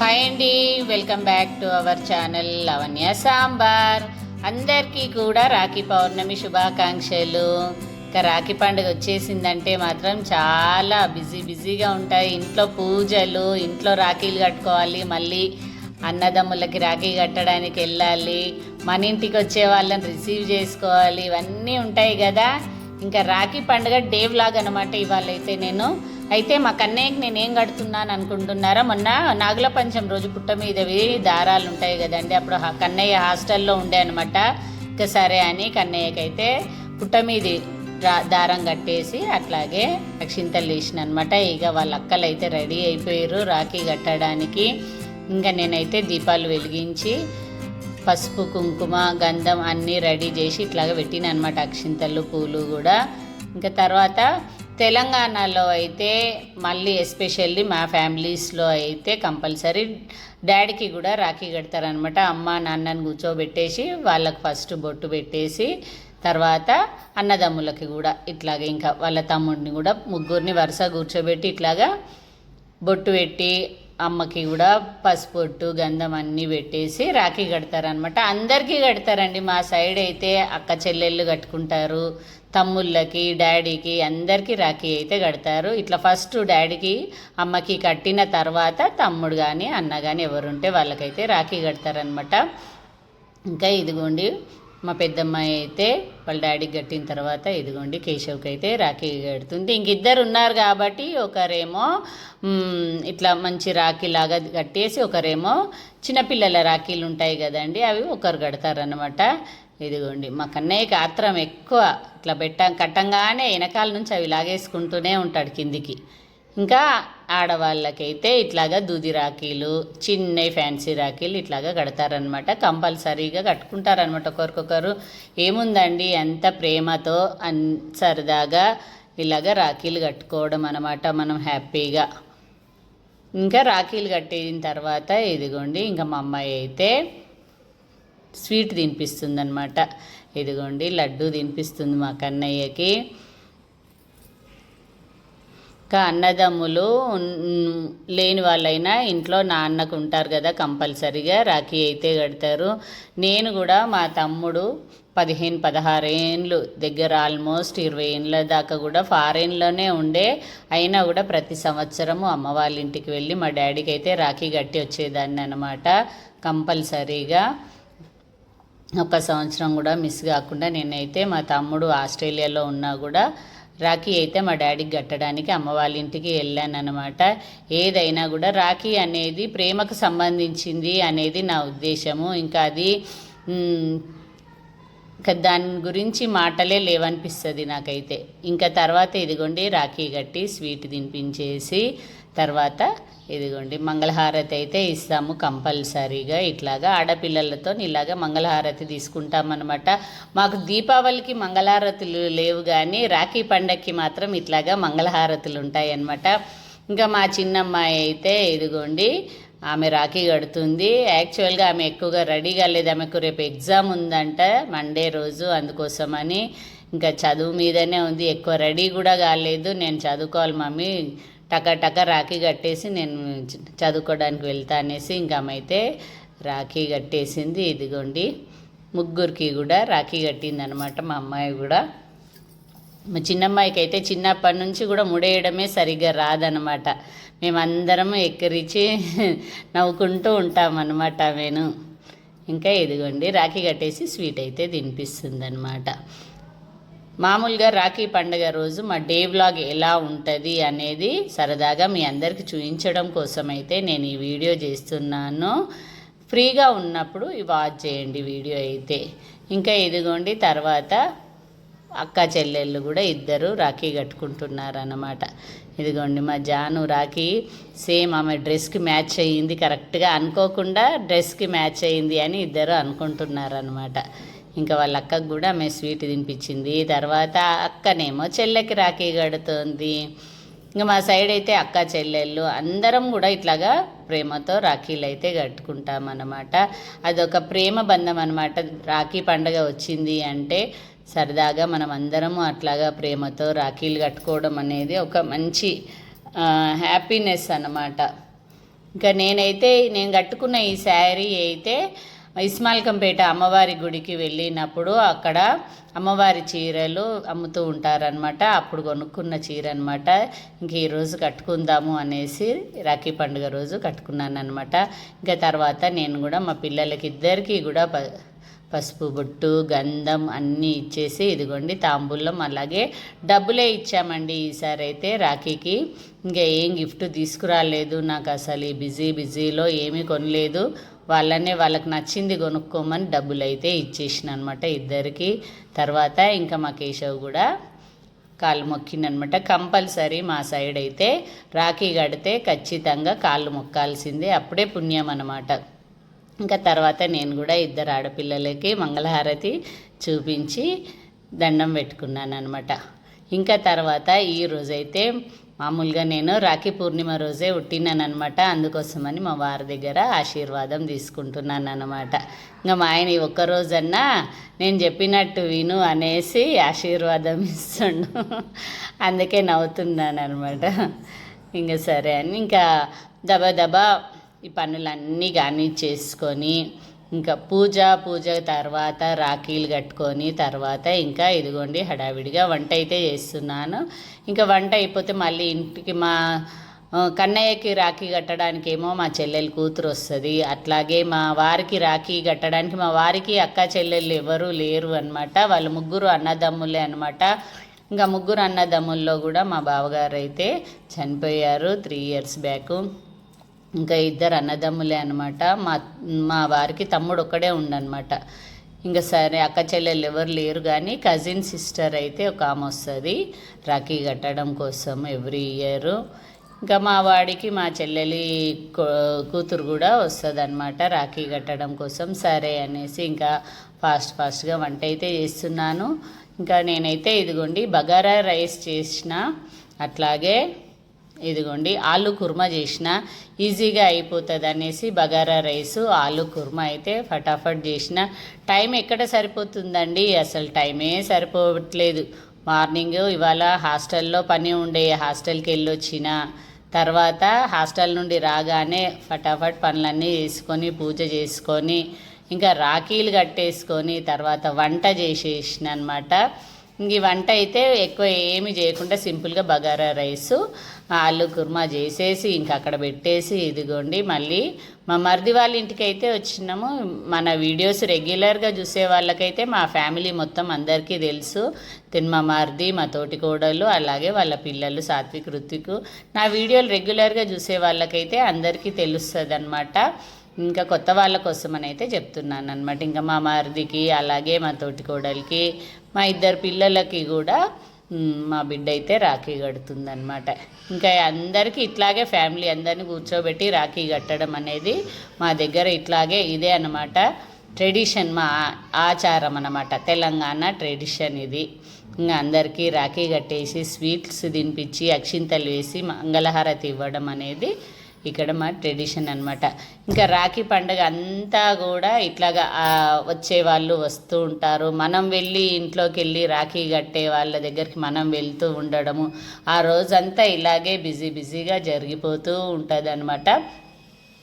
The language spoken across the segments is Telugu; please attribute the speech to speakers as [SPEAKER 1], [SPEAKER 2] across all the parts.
[SPEAKER 1] హాయ్ అండి welcome back to our channel Lavanya sambar అందరికీ కూడా రాఖీ పౌర్ణమి శుభాకాంక్షలు. ఇంకా రాఖీ పండుగ వచ్చేసిందంటే మాత్రం చాలా బిజీ బిజీగా ఉంటాయి. ఇంట్లో పూజలు ఇంట్లో రాఖీలు కట్టుకోవాలి. మళ్ళీ అన్నదమ్ములకి రాఖీ కట్టడానికి వెళ్ళాలి. మన ఇంటికి వచ్చే వాళ్ళని రిసీవ్ చేసుకోవాలి. ఇవన్నీ ఉంటాయి కదా. ఇంకా రాఖీ పండుగ డే వ్లాగ్ అనమాట ఇవాళ అయితే నేను. అయితే మా కన్నయ్యకి నేను ఏం కడుతున్నాను అనుకుంటున్నారా మొన్న నాగుల పంచం రోజు పుట్ట మీదవి దారాలు ఉంటాయి కదండి అప్పుడు కన్నయ్య హాస్టల్లో ఉండే అనమాట ఇంకా సరే అని కన్నయ్యకి అయితే పుట్ట మీది రా- దారం కట్టేసి అట్లాగే అక్షింతలు వేసిన అనమాట ఇక వాళ్ళ అక్కలు అయితే రెడీ అయిపోయారు రాఖీ కట్టడానికి. ఇంకా నేనైతే దీపాలు వెలిగించి పసుపు కుంకుమ గంధం అన్నీ రెడీ చేసి ఇట్లాగ పెట్టిన అనమాట అక్షింతలు పూలు కూడా. ఇంకా తర్వాత తెలంగాణలో అయితే మళ్ళీ ఎస్పెషల్లీ మా ఫ్యామిలీస్లో అయితే కంపల్సరీ డాడీకి కూడా రాఖీ కడతారనమాట అమ్మ నాన్నని కూర్చోబెట్టేసి వాళ్ళకి ఫస్ట్ బొట్టు పెట్టేసి తర్వాత అన్నదమ్ములకి కూడా ఇట్లాగే ఇంకా వాళ్ళ తమ్ముడిని కూడా ముగ్గురిని వరుస కూర్చోబెట్టి ఇట్లాగా బొట్టు పెట్టి అమ్మకి కూడా పసుపొట్టు గంధం అన్నీ పెట్టేసి రాఖీ కడతారనమాట అందరికీ కడతారండి. మా సైడ్ అయితే అక్క చెల్లెళ్ళు కట్టుకుంటారు. తమ్ముళ్ళకి డాడీకి అందరికీ రాఖీ అయితే కడతారు. ఇట్లా ఫస్ట్ డాడీకి అమ్మకి కట్టిన తర్వాత తమ్ముడు కానీ అన్న కానీ ఎవరుంటే వాళ్ళకైతే రాఖీ కడతారనమాట ఇంకా ఇదిగోండి మా పెద్దమ్మాయి అయితే వాళ్ళ డాడీకి కట్టిన తర్వాత ఇదిగోండి కేశవ్కి అయితే రాఖీ కడుతుంది. ఇంకిద్దరు ఉన్నారు కాబట్టి ఒకరేమో ఇట్లా మంచి రాఖీ లాగా కట్టేసి ఒకరేమో చిన్నపిల్లల రాఖీలు ఉంటాయి కదండి అవి ఒకరు కడతారనమాట ఇదిగోండి మా కన్నయ్యకి ఆత్రం ఎక్కువ ఇట్లా పెట్ట కట్టంగానే వెనకాల నుంచి అవి లాగేసుకుంటూనే ఉంటాడు కిందికి. ఇంకా ఆడవాళ్ళకైతే ఇట్లాగా దూది రాఖీలు చిన్న ఫ్యాన్సీ రాఖీలు ఇట్లాగా కడతారనమాట కంపల్సరీగా కట్టుకుంటారనమాట ఒకరికొకరు. ఏముందండి? ఎంత ప్రేమతో అన్ సరదాగా ఇలాగ రాఖీలు కట్టుకోవడం అనమాట మనం హ్యాపీగా. ఇంకా రాఖీలు కట్టిన తర్వాత ఇదిగోండి ఇంకా మా అమ్మాయి అయితే స్వీట్ తినిపిస్తుంది ఇదిగోండి లడ్డు తినిపిస్తుంది మా కన్నయ్యకి. ఇంకా అన్నదమ్ములు లేని వాళ్ళైనా ఇంట్లో నాన్నకు ఉంటారు కదా కంపల్సరీగా రాఖీ అయితే కడతారు. నేను కూడా మా తమ్ముడు పదిహేను పదహారు ఏండ్లు దగ్గర ఆల్మోస్ట్ ఇరవై ఏండ్ల దాకా కూడా ఫారెన్లోనే ఉండే. అయినా కూడా ప్రతి సంవత్సరము అమ్మ వాళ్ళ ఇంటికి వెళ్ళి మా డాడీకి అయితే రాఖీ కట్టి వచ్చేదాన్ని అనమాట కంపల్సరీగా. ఒక సంవత్సరం కూడా మిస్ కాకుండా నేనైతే మా తమ్ముడు ఆస్ట్రేలియాలో ఉన్నా కూడా రాఖీ అయితే మా డాడీకి కట్టడానికి అమ్మ వాళ్ళ ఇంటికి వెళ్ళానమాట ఏదైనా కూడా రాఖీ అనేది ప్రేమకు సంబంధించింది అనేది నా ఉద్దేశము. ఇంకా అది ఇంకా దాని గురించి మాటలే లేవనిపిస్తుంది నాకైతే. ఇంకా తర్వాత ఇదిగోండి రాఖీ కట్టి స్వీట్ తినిపించేసి తర్వాత ఇదిగోండి మంగళహారతి అయితే ఇస్తాము కంపల్సరీగా. ఇట్లాగా ఆడపిల్లలతో ఇలాగా మంగళహారతి తీసుకుంటామన్నమాట. మాకు దీపావళికి మంగళహారతులు లేవు కానీ రాఖీ పండగకి మాత్రం ఇట్లాగా మంగళహారతులు ఉంటాయన్నమాట. ఇంకా మా చిన్నమ్మాయి అయితే ఇదిగోండి ఆమె రాఖీ కడుతుంది. యాక్చువల్గా ఆమె ఎక్కువగా రెడీ కాలేదు ఆమెకు రేపు ఎగ్జామ్ ఉందంట మండే రోజు అందుకోసమని. ఇంకా చదువు మీదనే ఉంది. ఎక్కువ రెడీ కూడా కాలేదు. నేను చదువుకోవాలి మమ్మీ. టక టక రాఖీ కట్టేసి నేను చదువుకోవడానికి వెళ్తా అనేసి ఇంకా ఆమె అయితే రాఖీ కట్టేసింది. ఇదిగోండి. ముగ్గురికి కూడా రాఖీ కట్టింది అనమాట మా అమ్మాయి కూడా. మా చిన్నమ్మాయికి అయితే చిన్నప్పటి నుంచి కూడా ముడేయడమే సరిగ్గా రాదనమాట. మేమందరం ఎక్కిరిచి నవ్వుకుంటూ ఉంటామన్నమాట ఆమెను ఇంకా ఇదిగోండి రాఖీ కట్టేసి స్వీట్ అయితే తినిపిస్తుంది అనమాట మామూలుగా రాఖీ పండుగ రోజు మా డే వ్లాగ్ ఎలా ఉంటుంది అనేది సరదాగా మీ అందరికి చూపించడం కోసం అయితే నేను ఈ వీడియో చేస్తున్నాను. ఫ్రీగా ఉన్నప్పుడు వాచ్ చేయండి వీడియో అయితే. ఇంకా ఇదిగోండి తర్వాత అక్క చెల్లెళ్ళు కూడా ఇద్దరు రాఖీ కట్టుకుంటున్నారన్నమాట. ఇదిగోండి మా జాను రాఖీ సేమ్ ఆమె డ్రెస్కి మ్యాచ్ అయ్యింది. కరెక్ట్గా అనుకోకుండా డ్రెస్కి మ్యాచ్ అయ్యింది అని ఇద్దరు అనుకుంటున్నారనమాట ఇంకా వాళ్ళ అక్కకు కూడా ఆమె స్వీట్ తినిపించింది. తర్వాత అక్కనేమో చెల్లెకి రాఖీ కడుతుంది. ఇంకా మా సైడ్ అయితే అక్క చెల్లెళ్ళు అందరం కూడా ఇట్లాగా ప్రేమతో రాఖీలు అయితే కట్టుకుంటామన్నమాట. అదొక ప్రేమ బంధం అనమాట రాఖీ పండగ వచ్చింది అంటే సరదాగా మనం అందరము అట్లాగా ప్రేమతో రాఖీలు కట్టుకోవడం అనేది ఒక మంచి హ్యాపీనెస్ అన్నమాట. ఇంకా నేనైతే నేను కట్టుకున్న ఈ శారీ అయితే ఇస్మాల్కంపేట అమ్మవారి గుడికి వెళ్ళినప్పుడు అక్కడ అమ్మవారి చీరలు అమ్ముతూ ఉంటారనమాట అప్పుడు కొనుక్కున్న చీర అనమాట ఇంక ఈరోజు కట్టుకుందాము అనేసి రాఖీ పండుగ రోజు కట్టుకున్నాను అనమాట ఇంకా తర్వాత నేను కూడా మా పిల్లలకి ఇద్దరికీ కూడా ప పసుపు బొట్టు గంధం అన్నీ ఇచ్చేసి ఇదిగోండి తాంబూలం అలాగే డబ్బులే ఇచ్చామండి ఈసారి అయితే రాఖీకి. ఇంకా ఏం గిఫ్ట్ తీసుకురాలేదు నాకు అసలు ఈ బిజీ బిజీలో ఏమీ కొనలేదు. వాళ్ళనే వాళ్ళకి నచ్చింది కొనుక్కోమని డబ్బులు అయితే ఇచ్చేసిన అనమాట ఇద్దరికి. తర్వాత ఇంకా మా కేశవ్ కూడా కాళ్ళు మొక్కిందనమాట కంపల్సరీ మా సైడ్ అయితే రాఖీ కడితే ఖచ్చితంగా కాళ్ళు మొక్కాల్సిందే. అప్పుడే పుణ్యం అనమాట ఇంకా తర్వాత నేను కూడా ఇద్దరు ఆడపిల్లలకి మంగళహారతి చూపించి దండం పెట్టుకున్నాను అనమాట ఇంకా తర్వాత ఈ రోజైతే మామూలుగా నేను రాఖీ పూర్ణిమ రోజే ఉట్టినాను అనమాట అందుకోసమని మా వారి దగ్గర ఆశీర్వాదం తీసుకుంటున్నాను అనమాట ఇంకా మా ఆయన ఒక్కరోజన్నా ఒక్క రోజన్నా నేను చెప్పినట్టు విను అనేసి ఆశీర్వాదం ఇస్తుండు. అందుకే నవ్వుతున్నాను అనమాట ఇంకా సరే అని ఇంకా దబా దబా ఈ పనులన్నీ కానీ చేసుకొని ఇంకా పూజ పూజ తర్వాత రాఖీలు కట్టుకొని తర్వాత ఇంకా ఇదిగోండి హడావిడిగా వంట అయితే చేస్తున్నాను. ఇంకా వంట అయిపోతే మళ్ళీ ఇంటికి మా కన్నయ్యకి రాఖీ కట్టడానికి ఏమో మా చెల్లెలు కూతురు వస్తుంది. అట్లాగే మా వారికి రాఖీ కట్టడానికి మా వారికి అక్క చెల్లెళ్ళు ఎవరు లేరు అనమాట వాళ్ళు ముగ్గురు అన్నదమ్ములే అనమాట ఇంకా ముగ్గురు అన్నదమ్ముల్లో కూడా మా బావగారు అయితే చనిపోయారు త్రీ ఇయర్స్ బ్యాక్. ఇంకా ఇద్దరు అన్నదమ్ములే అనమాట మా మా వారికి తమ్ముడు ఒక్కడే ఉండనమాట ఇంకా సరే అక్క చెల్లెళ్ళు ఎవరు లేరు కానీ కజిన్ సిస్టర్ అయితే ఒక ఆమె వస్తుంది. రాఖీ కట్టడం కోసం ఎవ్రీ ఇయర్. ఇంకా మా వాడికి మా చెల్లెలి కూతురు కూడా వస్తుంది అనమాట రాఖీ కట్టడం కోసం. సరే అనేసి ఇంకా ఫాస్ట్ ఫాస్ట్గా వంట అయితే చేస్తున్నాను. ఇంకా నేనైతే ఇదిగోండి బగారా రైస్ చేసిన. అట్లాగే ఇదిగోండి ఆలు కుర్మా చేసిన ఈజీగా అయిపోతుంది అనేసి బగారా రైస్ ఆలు కుర్మా అయితే ఫటాఫట్ చేసిన. టైం ఎక్కడ సరిపోతుందండి? అసలు టైమే సరిపోవట్లేదు. మార్నింగ్ ఇవాళ హాస్టల్లో పని ఉండే హాస్టల్కి వెళ్ళొచ్చిన తర్వాత హాస్టల్ నుండి రాగానే ఫటాఫట్ పనులన్నీ చేసుకొని పూజ చేసుకొని ఇంకా రాఖీలు కట్టేసుకొని తర్వాత వంట చేసేసిన అనమాట ఇంక ఈ వంట అయితే ఎక్కువ ఏమి చేయకుండా సింపుల్గా బగారా రైసు ఆలు కుర్మా చేసేసి ఇంకా అక్కడ పెట్టేసి ఇదిగోండి. మళ్ళీ మా మరిది వాళ్ళ ఇంటికి అయితే వచ్చినాము. మన వీడియోస్ రెగ్యులర్గా చూసే వాళ్ళకైతే మా ఫ్యామిలీ మొత్తం అందరికీ తెలుసు. తిన్ మా మరిది మా తోటి కోడలు అలాగే వాళ్ళ పిల్లలు సాత్విక్ రుత్విక్ నా వీడియోలు రెగ్యులర్గా చూసే వాళ్ళకైతే అందరికీ తెలుస్తుంది అనమాట ఇంకా కొత్త వాళ్ళ కోసం అని అయితే చెప్తున్నాను అనమాట ఇంకా మా మరిదికి అలాగే మా తోటి కోడలికి మా ఇద్దరు పిల్లలకి కూడా మా బిడ్డ అయితే రాఖీ కడుతుందనమాట ఇంకా అందరికీ ఇట్లాగే ఫ్యామిలీ అందరిని కూర్చోబెట్టి రాఖీ కట్టడం అనేది మా దగ్గర ఇట్లాగే ఇదే అనమాట ట్రెడిషన్ మా ఆచారం అనమాట తెలంగాణ ట్రెడిషన్ ఇది. ఇంకా అందరికీ రాఖీ కట్టేసి స్వీట్స్ తినిపించి అక్షింతలు వేసి మంగళహారతి ఇవ్వడం అనేది ఇక్కడ మా ట్రెడిషన్ అన్నమాట. ఇంకా రాఖీ పండుగ అంతా కూడా ఇట్లాగా వచ్చే వాళ్ళు వస్తూ ఉంటారు. మనం వెళ్ళి ఇంట్లోకి వెళ్ళి రాఖీ కట్టే వాళ్ళ దగ్గరికి మనం వెళ్తూ ఉండడము. ఆ రోజంతా ఇలాగే బిజీ బిజీగా జరిగిపోతూ ఉంటుంది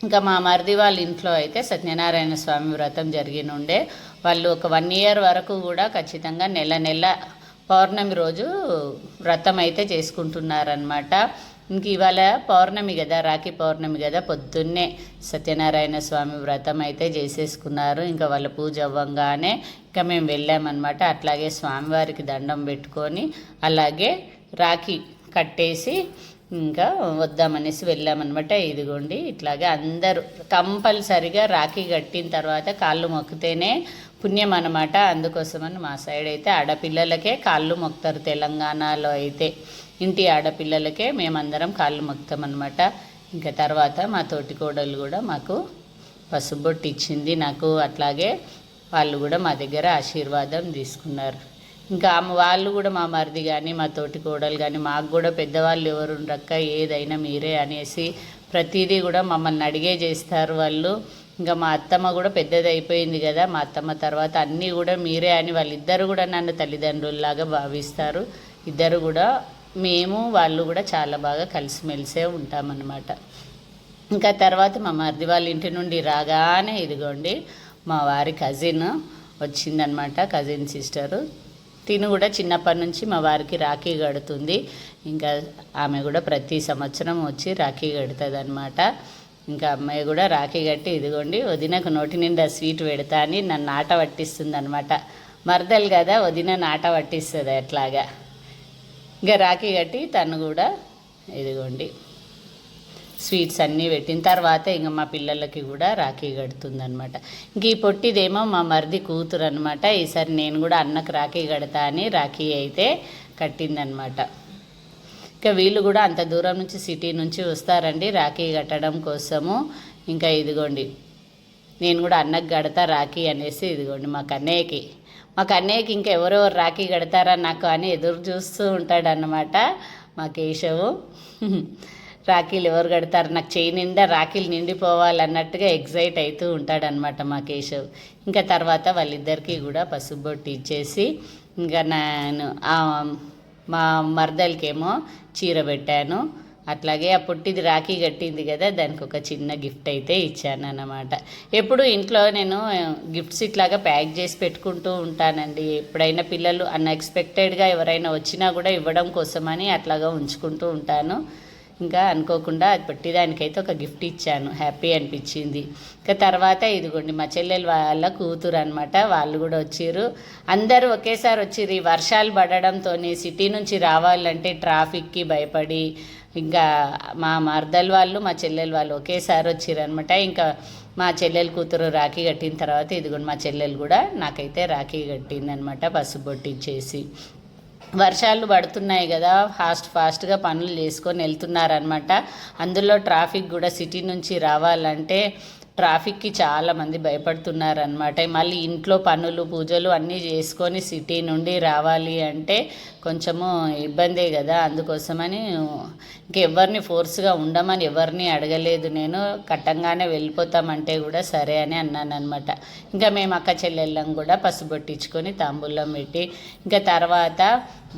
[SPEAKER 1] ఇంకా మా మరిది వాళ్ళ ఇంట్లో అయితే సత్యనారాయణ స్వామి వ్రతం జరిగిన ఉండే వాళ్ళు ఒక వన్ ఇయర్ వరకు కూడా ఖచ్చితంగా నెల నెల పౌర్ణమి రోజు వ్రతం అయితే చేసుకుంటున్నారనమాట ఇంక ఇవాళ పౌర్ణమి కదా రాఖీ పౌర్ణమి కదా పొద్దున్నే సత్యనారాయణ స్వామి వ్రతం అయితే చేసేసుకున్నారు. ఇంకా వాళ్ళ పూజ అవ్వంగానే ఇంకా మేము వెళ్ళామన్నమాట. అట్లాగే స్వామివారికి దండం పెట్టుకొని అలాగే రాఖీ కట్టేసి ఇంకా వద్దామనేసి వెళ్ళామన్నమాట. ఇదిగోండి ఇట్లాగే అందరూ కంపల్సరిగా రాఖీ కట్టిన తర్వాత కాళ్ళు మొక్కితేనే పుణ్యం అనమాట అందుకోసమని మా సైడ్ అయితే ఆడపిల్లలకే కాళ్ళు మొక్తారు తెలంగాణలో అయితే. ఇంటి ఆడపిల్లలకే మేమందరం కాళ్ళు మొక్తాం అనమాట ఇంకా తర్వాత మా తోటి కోడలు కూడా మాకు పసుబొట్టు ఇచ్చింది. నాకు అట్లాగే వాళ్ళు కూడా మా దగ్గర ఆశీర్వాదం తీసుకున్నారు. ఇంకా ఆమె వాళ్ళు కూడా మా మరిది కానీ మా తోటి కోడలు కానీ మాకు కూడా పెద్దవాళ్ళు ఎవరు రక్క ఏదైనా మీరే అనేసి ప్రతిదీ కూడా మమ్మల్ని అడిగే చేస్తారు వాళ్ళు. ఇంకా మా అత్తమ్మ కూడా పెద్దది అయిపోయింది కదా మా అత్తమ్మ తర్వాత అన్నీ కూడా మీరే అని వాళ్ళిద్దరు కూడా నన్ను తల్లిదండ్రుల్లాగా భావిస్తారు. ఇద్దరు కూడా మేము వాళ్ళు కూడా చాలా బాగా కలిసిమెలిసే ఉంటామన్నమాట. ఇంకా తర్వాత మా మరిది వాళ్ళ ఇంటి నుండి రాగానే ఇదిగోండి మా వారి కజిన్ వచ్చిందనమాట కజిన్ సిస్టరు తిను కూడా చిన్నప్పటి నుంచి మా వారికి రాఖీ కడుతుంది. ఇంకా ఆమె కూడా ప్రతి సంవత్సరం వచ్చి రాఖీ కడుతుంది అనమాట ఇంకా అమ్మాయి కూడా రాఖీ కట్టి ఇదిగోండి వదినకు నోటి నిండా స్వీట్ పెడతా అని నన్ను ఆట పట్టిస్తుంది అనమాట మరదలు కదా వదిన నాట పట్టిస్తుంది అట్లాగా. ఇంకా రాఖీ కట్టి తను కూడా ఇదిగోండి స్వీట్స్ అన్నీ పెట్టిన తర్వాత ఇంకా మా పిల్లలకి కూడా రాఖీ కడుతుందనమాట ఇంక ఈ పొట్టిదేమో మా మరిది కూతురు అనమాట ఈసారి నేను కూడా అన్నకు రాఖీ కడతా అని రాఖీ అయితే కట్టిందనమాట ఇంకా వీళ్ళు కూడా అంత దూరం నుంచి సిటీ నుంచి వస్తారండి రాఖీ కట్టడం కోసము. ఇంకా ఇదిగోండి నేను కూడా అన్నకు కడతా రాఖీ అనేసి ఇదిగోండి మా కన్నయ్యకి మా కన్నయ్యకి ఇంకా ఎవరెవరు రాఖీ కడతారా నాకు అని ఎదురు చూస్తూ ఉంటాడనమాట మా కేశవు. రాఖీలు ఎవరు కడతారు? నాకు చేయి నిండా రాఖీలు నిండిపోవాలన్నట్టుగా ఎగ్జైట్ అవుతూ ఉంటాడనమాట మా కేశవ్. ఇంకా తర్వాత వాళ్ళిద్దరికీ కూడా పసుపు ఇచ్చేసి ఇంకా నేను మా మరదలకేమో చీర పెట్టాను. అట్లాగే ఆ పుట్టిది రాఖీ కట్టింది కదా దానికి ఒక చిన్న గిఫ్ట్ అయితే ఇచ్చాను అన్నమాట ఎప్పుడు ఇంట్లో నేను గిఫ్ట్స్ ఇట్లాగా ప్యాక్ చేసి పెట్టుకుంటూ ఉంటానండి. ఎప్పుడైనా పిల్లలు అన్ఎక్స్పెక్టెడ్గా ఎవరైనా వచ్చినా కూడా ఇవ్వడం కోసమని అట్లాగా ఉంచుకుంటూ ఉంటాను. ఇంకా అనుకోకుండా అది పెట్టేదానికైతే ఒక గిఫ్ట్ ఇచ్చాను. హ్యాపీ అనిపించింది. ఇంకా తర్వాత ఇదిగోండి మా చెల్లెలు వాళ్ళ కూతురు అనమాట వాళ్ళు కూడా వచ్చారు. అందరూ ఒకేసారి వచ్చిర్రు ఈ వర్షాలు పడడంతో సిటీ నుంచి రావాలంటే ట్రాఫిక్కి భయపడి ఇంకా మా మర్దలు వాళ్ళు మా చెల్లెలు వాళ్ళు ఒకేసారి వచ్చారు అనమాట ఇంకా మా చెల్లెలు కూతురు రాఖీ కట్టిన తర్వాత ఇదిగోండి మా చెల్లెలు కూడా నాకైతే రాఖీ కట్టిందనమాట పసుపు వర్షాలు పడుతున్నాయి కదా ఫాస్ట్ ఫాస్ట్గా పనులు చేసుకొని వెళ్తున్నారనమాట అందులో ట్రాఫిక్ కూడా సిటీ నుంచి రావాలంటే ట్రాఫిక్కి చాలామంది భయపడుతున్నారనమాట మళ్ళీ ఇంట్లో పనులు పూజలు అన్నీ చేసుకొని సిటీ నుండి రావాలి అంటే కొంచెము ఇబ్బందే కదా అందుకోసమని ఇంకెవరిని ఫోర్స్గా ఉండమని ఎవరిని అడగలేదు నేను. కట్టంగానే వెళ్ళిపోతామంటే కూడా సరే అని అన్నాను అనమాట ఇంకా మేము అక్క చెల్లెళ్ళం కూడా పసుబొట్టించుకొని తాంబూలం పెట్టి ఇంకా తర్వాత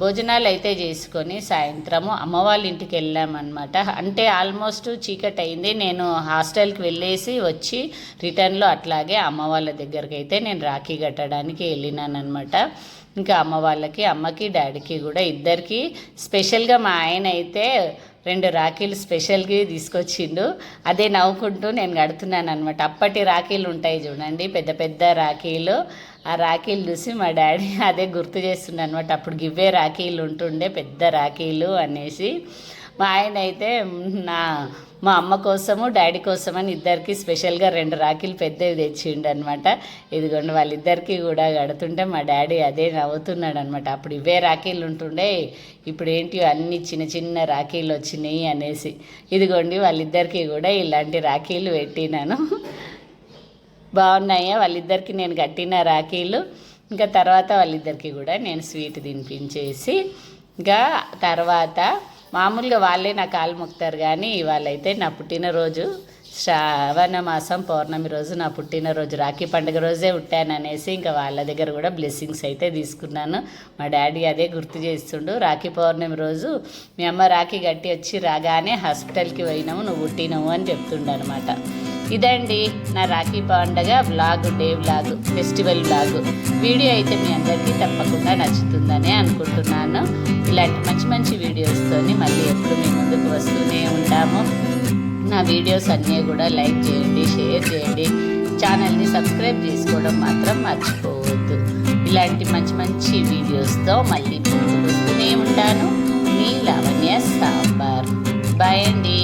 [SPEAKER 1] భోజనాలు అయితే చేసుకొని సాయంత్రము అమ్మ వాళ్ళ ఇంటికి వెళ్ళామన్నమాట. అంటే ఆల్మోస్ట్ చీకటి అయింది. నేను హాస్టల్కి వెళ్ళేసి వచ్చి రిటర్న్లో అట్లాగే అమ్మ వాళ్ళ దగ్గరికి అయితే నేను రాఖీ కట్టడానికి వెళ్ళినానమాట ఇంకా అమ్మ వాళ్ళకి అమ్మకి డాడీకి కూడా ఇద్దరికి. స్పెషల్గా మా ఆయన అయితే రెండు రాఖీలు స్పెషల్గా తీసుకొచ్చిండు. అదే నవ్వుకుంటూ నేను కడుతున్నాను అనమాట అప్పటి రాఖీలు ఉంటాయి చూడండి పెద్ద పెద్ద రాఖీలు. ఆ రాఖీలు చూసి మా డాడీ అదే గుర్తు చేస్తుండే అనమాట అప్పుడు గివ్వే రాఖీలు ఉంటుండే పెద్ద రాఖీలు అనేసి. మా ఆయన అయితే నా మా అమ్మ కోసము డాడీ కోసమని ఇద్దరికి స్పెషల్గా రెండు రాఖీలు పెద్దవి తెచ్చిండు అనమాట ఇదిగోండి వాళ్ళిద్దరికి కూడా కడుతుంటే మా డాడీ అదే నవ్వుతున్నాడు అనమాట అప్పుడు ఇవే రాఖీలు ఉంటుండే ఇప్పుడు ఏంటి అన్ని చిన్న చిన్న రాఖీలు వచ్చినాయి అనేసి. ఇదిగోండి వాళ్ళిద్దరికీ కూడా ఇలాంటి రాఖీలు పెట్టినాను. బాగున్నాయా? వాళ్ళిద్దరికి నేను కట్టిన రాఖీలు. ఇంకా తర్వాత వాళ్ళిద్దరికి కూడా నేను స్వీట్ తినిపించేసి ఇంకా తర్వాత మామూలుగా వాళ్ళే నా కాలు మొక్కుతారు కానీ వాళ్ళైతే నా పుట్టినరోజు శ్రావణ మాసం పౌర్ణమి రోజు నా పుట్టినరోజు. రాఖీ పండుగ రోజే ఉట్టాననేసి ఇంకా వాళ్ళ దగ్గర కూడా బ్లెస్సింగ్స్ అయితే తీసుకున్నాను. మా డాడీ అదే గుర్తు చేస్తుండు రాఖీ పౌర్ణమి రోజు మీ అమ్మ రాఖీ కట్టి వచ్చి రాగానే హాస్పిటల్కి పోయినాము నువ్వు పుట్టినావు అని చెప్తుండనమాట అనమాట ఇదండి నా రాఖీ పండగ blog day blog festival blog video అయితే మీ అందరికీ తప్పకుండా నచ్చుతుందని అనుకుంటున్నాను. ఇలాంటి మంచి మంచి వీడియోస్తోని మళ్ళీ ఎప్పుడు మీ ముందుకు వస్తూనే ఉంటాము. నా వీడియోస్ అన్నీ కూడా లైక్ చేయండి షేర్ చేయండి. ఛానల్ని సబ్స్క్రైబ్ చేసుకోవడం మాత్రం మర్చిపోవద్దు. ఇలాంటి మంచి మంచి వీడియోస్తో మళ్ళీ ముందుకు వస్తూనే ఉంటాను. మీ లావణ్య సాంబార్. బాయ్ అండి.